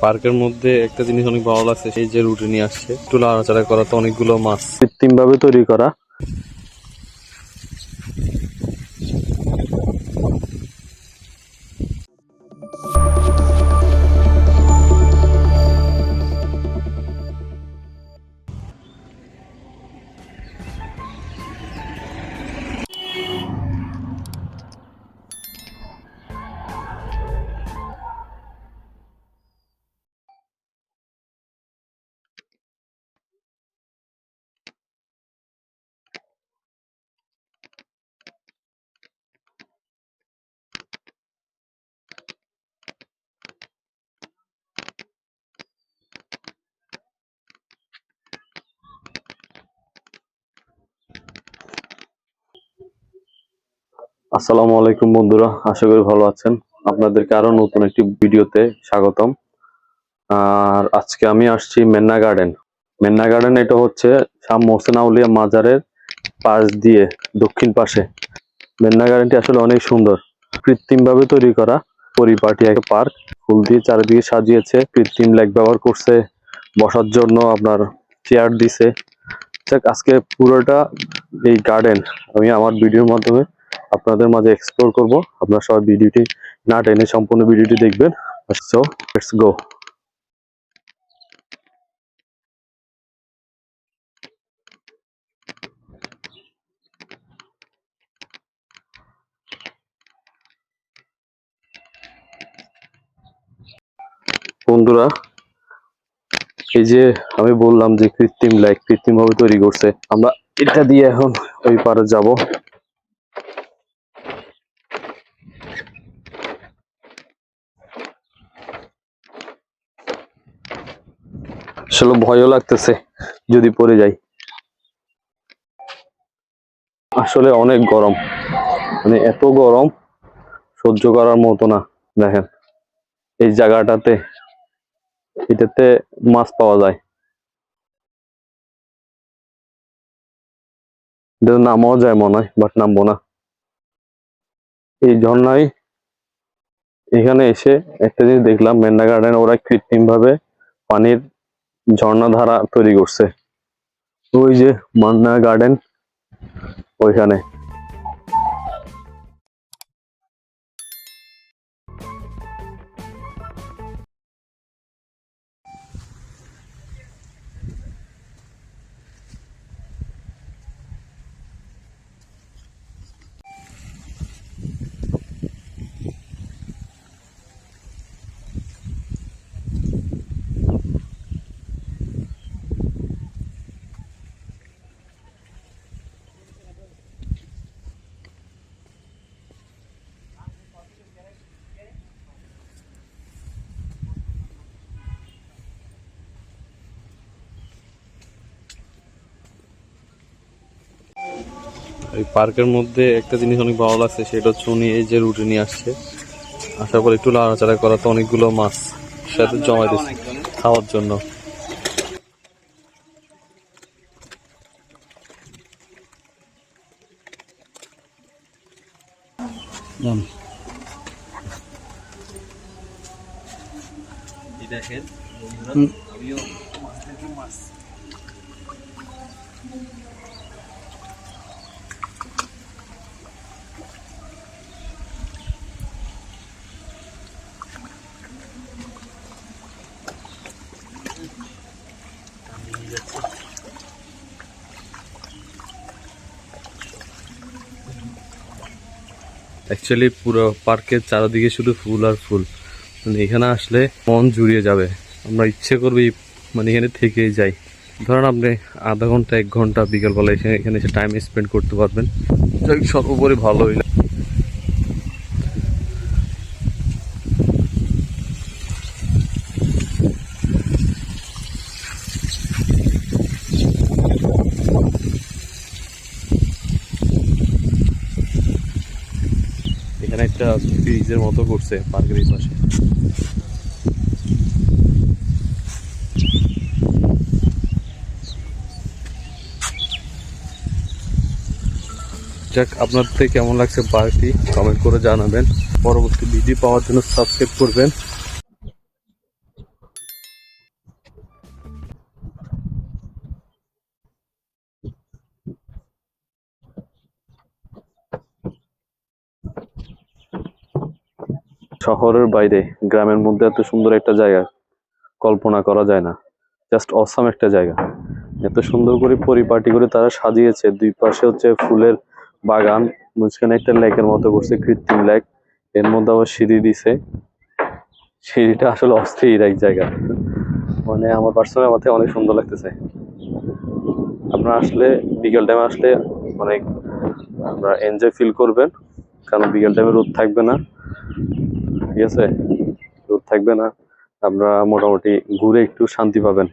পার্কের মধ্যে একটা জিনিস অনেক ভালো লাগছে, সেই যে রুটি নিয়ে আসছে। একটু নাড়াচাড়া করা তো অনেকগুলো মাছ। কৃত্রিম ভাবে তৈরি করা। আসসালামু আলাইকুম বন্ধুরা আশা করি ভালো আছেন। আপনাদেরকে আরও নতুন একটি ভিডিওতে স্বাগতম। আর আজকে আমি আসছি মেন্না গার্ডেন। মেন্না গার্ডেন এটা হচ্ছে শাহ মোহসেন আউলিয়া মাজারের পাশ দিয়ে দক্ষিণ পাশে। মেন্না গার্ডেনটি আসলে অনেক সুন্দর। কৃত্রিম ভাবে তৈরি করা পরিপাটি এক পার্ক। ফুল দিয়ে চারিদিকে সাজিয়েছে কৃত্রিম লেক ব্যবহার করছে বসার জন্য আপনার চেয়ার দিছে। যাক, আজকে পুরোটা এই গার্ডেন আমি আমার ভিডিওর মাধ্যমে আপনাদের মাঝে এক্সপ্লোর করব। আপনারা সবাই ভিডিওটি না টেনে সম্পূর্ণ ভিডিওটি দেখবেন। সো লেটস গো বন্ধুরা, এই যে আমি বললাম যে কৃত্রিম লাইক কৃত্রিম ভাবে তৈরি করছে, আমরা এটা দিয়ে এখন ওই পারে যাব। আসলে ভয়ও লাগতেছে যদি পড়ে যাই। আসলে অনেক গরম। মানে এত গরম, সহ্য করার মতো না, দেখেন। এই জায়গাটাতে, এটাতে মাছ পাওয়া যায়। এটা নামাও যায় মনে হয় বাট নামবো না। এই ঝর্ণায় এখানে এসে একটা জিনিস দেখলাম, মেন্ডা গার্ডেন ওরা কৃত্রিম ভাবে পানির ঝর্ণা ধারা তৈরি করছে। ওই যে মান্না গার্ডেন ওইখানে। এই পার্কের মধ্যে একটা জিনিস অনেক ভালো লাগছে, সেটা হচ্ছে উনি এই যে রুটে নিয়ে আসছে। আসার পর একটু নাড়াচাড়া করা তো অনেকগুলো মাছ সাথে জমা দিচ্ছে খাওয়ার জন্য। অ্যাকচুয়ালি পুরো পার্কের চারিদিকে শুধু ফুল আর ফুল। মানে এখানে আসলে মন জুড়িয়ে যাবে। আমরা ইচ্ছে করবে মানে এখানে থেকেই যাই। ধরেন আপনি আধা ঘণ্টা, এক ঘণ্টা বিকালবেলা এখানে এখানে এসে টাইম স্পেন্ড করতে পারবেন। সর্বোপরি ভালো হইলে এখানে একটা ব্রিজের মতো করছে পার্কের এই পাশে। যাক আপনার থেকে কেমন লাগছে পার্কটি? কমেন্ট করে জানাবেন। পরবর্তী ভিডিও পাওয়ার জন্য সাবস্ক্রাইব করবেন। শহরের বাইরে, গ্রামের মধ্যে এত সুন্দর একটা জায়গা কল্পনা করা যায় না। জাস্ট অসাম একটা জায়গা। এত সুন্দর করে পরিপাটি করে তারা সাজিয়েছে। দুই পাশে হচ্ছে ফুলের বাগান, মাঝখানে একটা লেকের মতো করছে, কৃত্রিম লেক। এর মধ্যে আবার সিঁড়ি দিছে। সিঁড়িটা আসলে অস্থির এক জায়গা। মানে আমার পার্সোনাল মাথায় অনেক সুন্দর লাগতেছে। আপনারা আসলে বিকেল টাইমে আসলে অনেক আপনারা এনজয় ফিল করবেন। কারণ বিকেল টাইমে রোদ থাকবে না। ঠিক আছে? রোদ থাকবে না। আমরা মোটামুটি ঘুরে একটু শান্তি পাবেন।